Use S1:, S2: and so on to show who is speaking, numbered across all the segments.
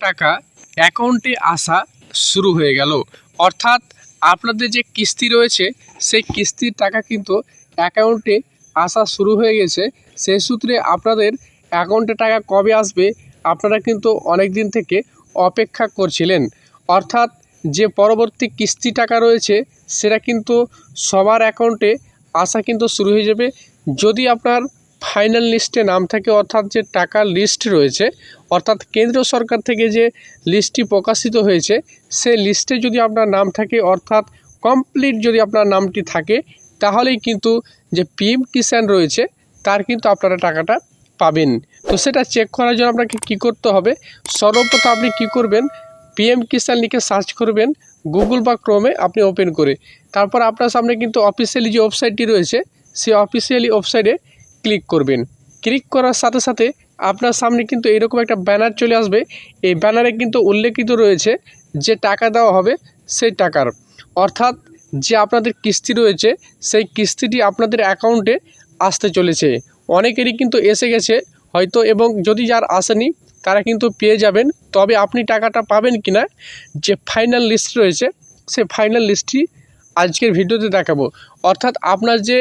S1: টাকা অ্যাকাউন্টে আসা শুরু হয়ে গেল। অর্থাৎ আপনাদের যে কিস্তি রয়েছে, সেই কিস্তির টাকা কিন্তু অ্যাকাউন্টে আসা শুরু হয়ে গেছে। সেই সূত্রে আপনাদের অ্যাকাউন্টে টাকা কবে আসবে, আপনারা কিন্তু অনেক দিন থেকে অপেক্ষা করছিলেন। অর্থাৎ যে পরবর্তী কিস্তি টাকা রয়েছে, সেটা কিন্তু সবার অ্যাকাউন্টে আসা কিন্তু শুরু হয়ে যাবে। যদি আপনার ফাইনাল লিস্টে নাম থাকে, অর্থাৎ যে টাকার লিস্ট রয়েছে, অর্থাৎ কেন্দ্র সরকার থেকে যে লিস্টটি প্রকাশিত হয়েছে সেই লিস্টে যদি আপনার নাম থাকে, অর্থাৎ কমপ্লিট যদি আপনার নামটি থাকে, তাহলেই কিন্তু যে পিএম কিষাণ রয়েছে, তার কিন্তু আপনারা টাকাটা পাবেন। তো সেটা চেক করার জন্য আপনাকে কী করতে হবে? সর্বপ্রথম আপনি কী করবেন? পিএম কিষাণ লিখে সার্চ করবেন গুগল বা ক্রোমে আপনি ওপেন করে। তারপর আপনার সামনে কিন্তু অফিসিয়ালি যে ওয়েবসাইটটি রয়েছে, সেই অফিসিয়ালি ওয়েবসাইটে ক্লিক করবেন। ক্লিক করার সাথে সাথে আপনার সামনে কিন্তু এরকম একটা ব্যানার চলে আসবে। এই ব্যানারে কিন্তু উল্লেখিত রয়েছে যে টাকা দেওয়া হবে সেই টাকার। অর্থাৎ যে আপনাদের কিস্তি রয়েছে, সেই কিস্তিটি আপনাদের অ্যাকাউন্টে আসতে চলেছে। অনেকেরই কিন্তু এসে গেছে হয়তো এবং যদি যার আসেনি, তারা কিন্তু পেয়ে যাবেন। তবে আপনি টাকাটা পাবেন কি না যে ফাইনাল লিস্ট রয়েছে সেই ফাইনাল লিস্টটি আজকের ভিডিওতে দেখাবো। অর্থাৎ আপনার যে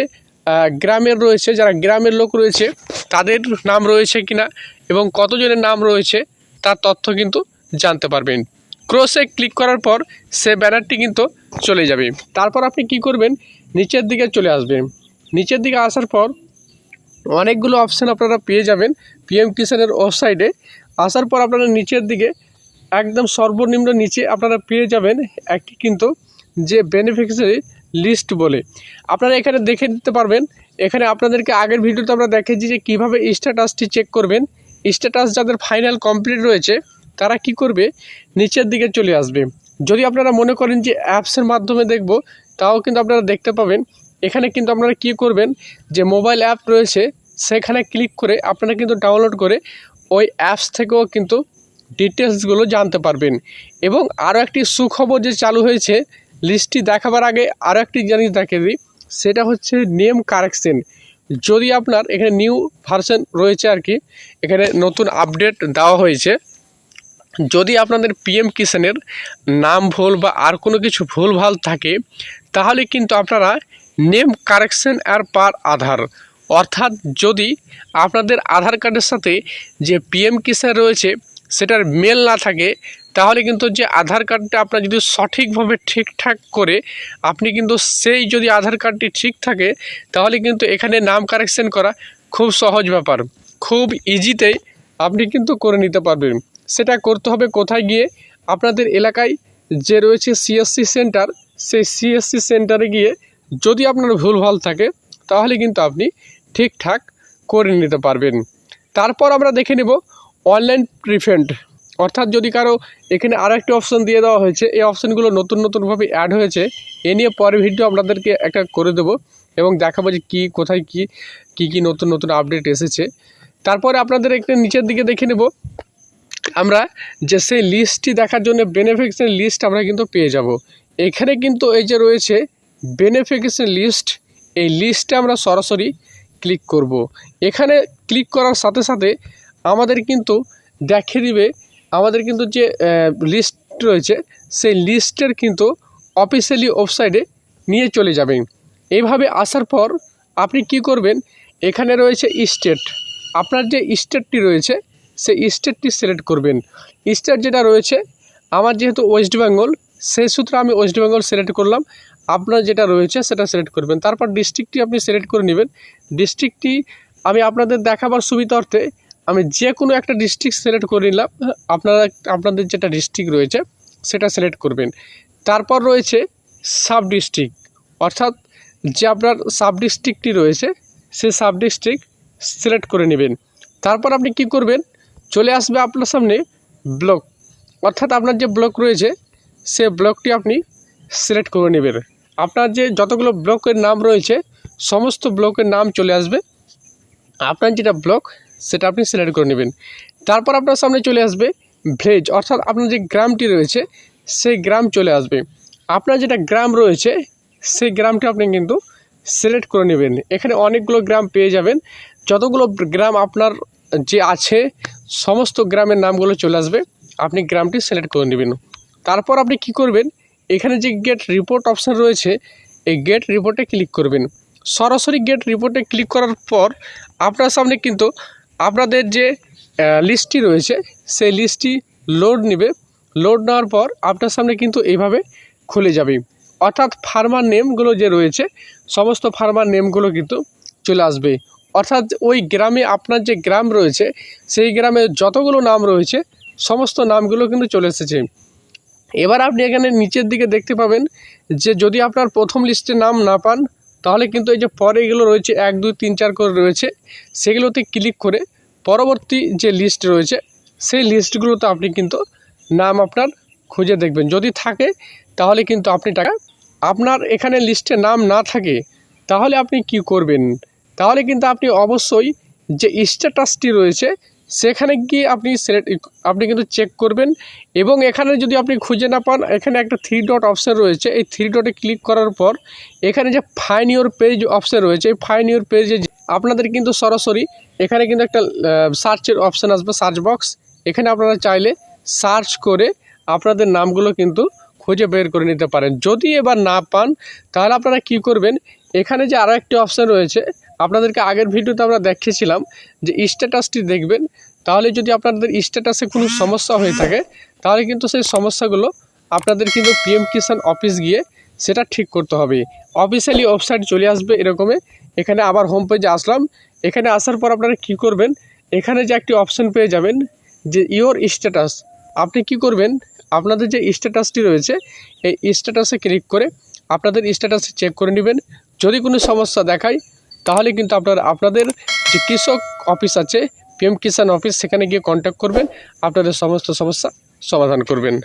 S1: গ্রামের রয়েছে, যারা গ্রামের লোক রয়েছে, তাদের নাম রয়েছে কিনা এবং কতজনের নাম রয়েছে, তার তথ্য কিন্তু জানতে পারবেন। ক্রসে ক্লিক করার পর সে ব্যানারটি কিন্তু চলে যাবে। তারপর আপনি কি করবেন? নিচের দিকে চলে আসবেন। নিচের দিকে আসার পর অনেকগুলো অপশান আপনারা পেয়ে যাবেন পিএম কিষানের ওয়েবসাইটে আসার পর আপনারা নিচের দিকে একদম সর্বনিম্ন নিচে আপনারা পেয়ে যাবেন একটি কিন্তু যে বেনিফিশিয়ারি লিস্ট বলে। আপনারা এখানে দেখে নিতে পারবেন। এখানে আপনাদেরকে আগের ভিডিওতে আমরা দেখেছি যে কীভাবে স্ট্যাটাসটি চেক করবেন। স্ট্যাটাস যাদের ফাইনাল কমপ্লিট রয়েছে, তারা কি করবে? নিচের দিকে চলে আসবে। যদি আপনারা মনে করেন যে অ্যাপসের মাধ্যমে দেখব, তাও কিন্তু আপনারা দেখতে পাবেন। এখানে কিন্তু আপনারা কি করবেন? যে মোবাইল অ্যাপ রয়েছে, সেখানে ক্লিক করে আপনারা কিন্তু ডাউনলোড করে ওই অ্যাপস থেকেও কিন্তু ডিটেলসগুলো জানতে পারবেন। এবং আরও একটি সুখবর যে চালু হয়েছে লিস্টটি দেখাবার আগে আরও একটি জিনিস দেখে দিই। সেটা হচ্ছে নেম কারেকশন যদি আপনার এখানে নিউ ভার্সন রয়েছে আর কি, এখানে নতুন আপডেট দেওয়া হয়েছে, যদি আপনাদের পিএম কিষানের নাম ভুল বা আর কোনো কিছু ভুল ভালো থাকে, তাহলে কিন্তু আপনারা নেম কারেকশন আর পার আধার। অর্থাৎ যদি আপনাদের আধার কার্ডের সাথে যে পিএম কিষান রয়েছে সেটার মেল না থাকে, তাহলে কিন্তু যে আধার কার্ডটা আপনার যদি সঠিকভাবে ঠিকঠাক করে, আপনি কিন্তু সেই যদি আধার কার্ডটি ঠিক থাকে, তাহলে কিন্তু এখানে নাম কারেকশন করা খুব সহজ ব্যাপার। খুব ইজিতেই আপনি কিন্তু করে নিতে পারবেন। সেটা করতে হবে কোথায় গিয়ে? আপনাদের এলাকায় যে রয়েছে সিএসসি সেন্টার সেই সিএসসি সেন্টারে গিয়ে যদি আপনার ভুলভাল থাকে, তাহলে কিন্তু আপনি ঠিকঠাক করে নিতে পারবেন। তারপর আমরা দেখে নেব অনলাইন রিফান্ড অর্থাৎ যদি কারও এখানে আরও একটি অপশন দিয়ে দেওয়া হয়েছে, এই অপশানগুলো নতুন নতুনভাবে অ্যাড হয়েছে, এ নিয়ে পরের ভিডিও আপনাদেরকে একটা করে দেবো এবং দেখাবো যে কী, কোথায় কী কী কী নতুন নতুন আপডেট এসেছে। তারপরে আপনাদের একটু নিচের দিকে দেখে নেব। আমরা যে সেই লিস্টটি দেখার জন্য বেনিফিকেশন লিস্ট আমরা কিন্তু পেয়ে যাব। এখানে কিন্তু এই যে রয়েছে বেনিফিকেশন লিস্ট এই লিস্টে আমরা সরাসরি ক্লিক করব। এখানে ক্লিক করার সাথে সাথে আমাদের কিন্তু দেখে দিবে, আমাদের কিন্তু যে লিস্ট রয়েছে, সেই লিস্টের কিন্তু অফিসিয়ালি ওয়েবসাইটে নিয়ে চলে যাবেন। এইভাবে আসার পর আপনি কি করবেন, এখানে রয়েছে স্টেট আপনার যে স্টেটটি রয়েছে, সেই স্টেটটি সিলেক্ট করবেন। স্টেট যেটা রয়েছে, আমার যেহেতু ওয়েস্ট বেঙ্গল সেই সূত্রে আমি ওয়েস্ট বেঙ্গল সিলেক্ট করলাম। আপনার যেটা রয়েছে, সেটা সিলেক্ট করবেন। তারপর ডিস্ট্রিক্টটি আপনি সিলেক্ট করে নেবেন। ডিস্ট্রিক্টটি আমি আপনাদের দেখাবার সুবিধার্থে আমি যে কোনো একটা ডিস্ট্রিক্ট সিলেক্ট করে নিলাম। আপনারা, আপনাদের যেটা ডিস্ট্রিক্ট রয়েছে, সেটা সিলেক্ট করবেন। তারপর রয়েছে সাব ডিস্ট্রিক্ট অর্থাৎ যে আপনার সাব ডিস্ট্রিক্টটি রয়েছে, সেই সাব ডিস্ট্রিক্ট সিলেক্ট করে নেবেন। তারপর আপনি কি করবেন? চলে আসবে আপনার সামনে ব্লক অর্থাৎ আপনার যে ব্লক রয়েছে সে ব্লকটি আপনি সিলেক্ট করে নেবেন। আপনার যে যতগুলো ব্লকের নাম রয়েছে, সমস্ত ব্লকের নাম চলে আসবে। আপনার যেটা ব্লক সেটা আপনি সিলেক্ট করে নেবেন। তারপর আপনার সামনে চলে আসবে ভিলেজ অর্থাৎ আপনার যে গ্রামটি রয়েছে, সেই গ্রাম চলে আসবে। আপনার যেটা গ্রাম রয়েছে, সেই গ্রামটা আপনি কিন্তু সিলেক্ট করে নেবেন। এখানে অনেকগুলো গ্রাম পেয়ে যাবেন। যতগুলো গ্রাম আপনার যে আছে, সমস্ত গ্রামের নামগুলো চলে আসবে। আপনি গ্রামটি সিলেক্ট করে নেবেন। তারপর আপনি কি করবেন? এখানে যে গেট রিপোর্ট অপশান রয়েছে, এই গেট রিপোর্টে ক্লিক করবেন। সরাসরি গেট রিপোর্টে ক্লিক করার পর আপনার সামনে কিন্তু আপনাদের যে লিস্টটি রয়েছে, সেই লিস্টটি লোড নেবে। লোড নেওয়ার পর আপনার সামনে কিন্তু এইভাবে খুলে যাবে। অর্থাৎ ফার্মার নেমগুলো যে রয়েছে, সমস্ত ফার্মার নেমগুলো কিন্তু চলে আসবে। অর্থাৎ ওই গ্রামে আপনার যে গ্রাম রয়েছে, সেই গ্রামে যতগুলো নাম রয়েছে, সমস্ত নামগুলো কিন্তু চলে এসেছে। এবার আপনি এখানে নিচের দিকে দেখতে পাবেন যে, যদি আপনার প্রথম লিস্টে নাম না পান তাহলে কিন্তু এই যে পরে এগুলো রয়েছে, এক, দুই, তিন, চার করে রয়েছে, সেগুলোতে ক্লিক করে পরবর্তী যে লিস্ট রয়েছে, সেই লিস্টগুলোতে আপনি কিন্তু নাম আপনার খুঁজে দেখবেন। যদি থাকে, তাহলে কিন্তু আপনি টাকা, আপনার এখানে লিস্টে নাম না থাকে, তাহলে আপনি কি করবেন? তাহলে কিন্তু আপনি অবশ্যই যে স্ট্যাটাসটি রয়েছে সেখানে গিয়ে আপনি সিলেক্ট আপনি কিন্তু চেক করবেন এবং এখানে যদি আপনি খুঁজে না পান, এখানে একটা থ্রি ডট অপশান রয়েছে। এই থ্রি ডটে ক্লিক করার পর এখানে যে ফাইন ইউর পেজ অপশান রয়েছে, এই ফাইন ইউর পেজে আপনাদের কিন্তু সরাসরি এখানে কিন্তু একটা সার্চের অপশান আসবে সার্চ বক্স এখানে আপনারা চাইলে সার্চ করে আপনাদের নামগুলো কিন্তু খুঁজে বের করে নিতে পারেন। যদি এবার না পান, তাহলে আপনারা কি করবেন? এখানে যে আরও একটি অপশান রয়েছে, আপনাদেরকে আগের ভিডিওতে আমরা দেখিয়েছিলাম যে স্ট্যাটাসটি দেখবেন, তাহলে যদি আপনাদের স্ট্যাটাসে কোনো সমস্যা হয়ে থাকে, তাহলে কিন্তু সেই সমস্যাগুলো আপনাদের কিন্তু পিএম কিষাণ অফিস গিয়ে সেটা ঠিক করতে হবে। অফিসিয়ালি ওয়েবসাইট চলে আসবে এরকমে, এখানে আবার হোম পেজে আসলাম, এখানে আসার পর আপনারা কি করবেন, এখানে যে একটি অপশন পেয়ে যাবেন যে ইওর স্ট্যাটাস আপনি কি করবেন, আপনাদের যে স্ট্যাটাসটি রয়েছে, এই স্ট্যাটাসে ক্লিক করে আপনাদের স্ট্যাটাসে চেক করে নেবেন যদি কোনো সমস্যা দেখায়, তাহলে কিন্তু আপনার, আপনাদের যে কৃষক অফিস আছে, পিএম কিষাণ অফিস, সেখানে গিয়ে কন্ট্যাক্ট করবেন। আপনাদের সমস্ত সমস্যা সমাধান করবেন।